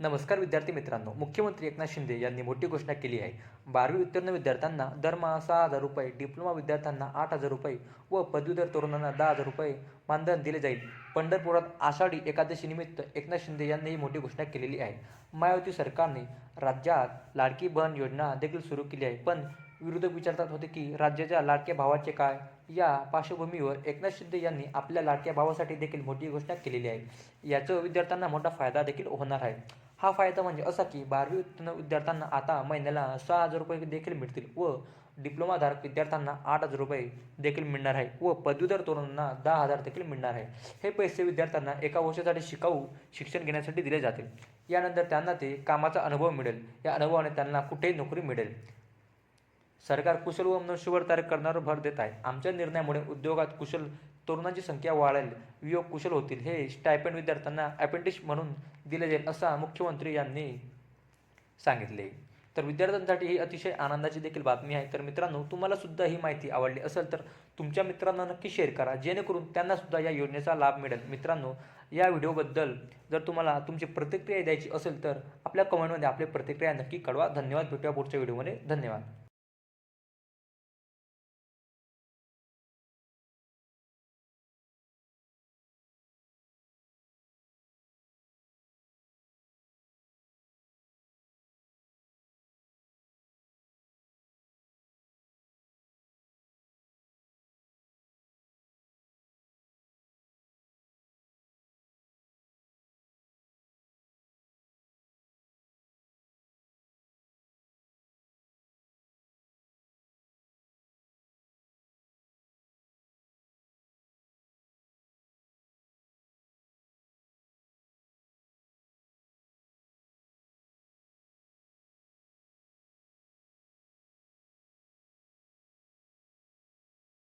नमस्कार विद्यार्थी मित्रांनो मुख्यमंत्री एकनाथ शिंदे यांनी मोठी घोषणा केली आहे. बारावी उत्तीर्ण विद्यार्थ्यांना दरमहा सहा हजार रुपये डिप्लोमा विद्यार्थ्यांना आठ हजार रुपये व पदवीधर तरुणांना दहा हजार रुपये मानधन दिले जाईल. पंढरपुरात आषाढी एकादशीनिमित्त एकनाथ शिंदे यांनी ही मोठी घोषणा केलेली आहे. मायावती सरकारने राज्यात लाडकी बहन योजना देखील सुरू केली आहे. पण विरोधक विचारतात होते की राज्याच्या लाडक्या भावाचे काय? या पार्श्वभूमीवर एकनाथ शिंदे यांनी आपल्या लाडक्या भावासाठी देखील मोठी घोषणा केलेली आहे. याचं विद्यार्थ्यांना मोठा फायदा देखील होणार आहे. हा फायदा म्हणजे असा की बारावी उत्तीर्ण विद्यार्थ्यांना आता महिन्याला सहा हजार रुपये देखील मिळतील व डिप्लोमाधारक विद्यार्थ्यांना आठ हजार रुपये देखील मिळणार आहे व पदवीधर तरुणांना दहा हजार देखील मिळणार आहे. हे पैसे विद्यार्थ्यांना एका वर्षासाठी शिकाऊ शिक्षण घेण्यासाठी दिले जातील. यानंतर त्यांना ते कामाचा अनुभव मिळेल. या अनुभवाने त्यांना कुठेही नोकरी मिळेल. सरकार कुशल व मनुष्यबळ तयार करण्यावर भर देत आहे. आमच्या निर्णयामुळे उद्योगात कुशल तरुणांची संख्या वाढेल वियोग कुशल होतील हे स्टायपेंड विद्यार्थ्यांना अपेंडिक्स म्हणून दिले जाईल असा मुख्यमंत्री यांनी सांगितले. तर विद्यार्थ्यांसाठी ही अतिशय आनंदाची देखील बातमी आहे. तर मित्रांनो तुम्हाला सुद्धा ही माहिती आवडली असेल तर तुमच्या मित्रांना नक्की शेअर करा जेणेकरून त्यांना सुद्धा या योजनेचा लाभ मिळेल. मित्रांनो या व्हिडिओबद्दल जर तुम्हाला तुमची प्रतिक्रिया द्यायची असेल तर आपल्या कमेंटमध्ये आपली प्रतिक्रिया नक्की कळवा. धन्यवाद. भेटूया पुढच्या व्हिडिओमध्ये. धन्यवाद.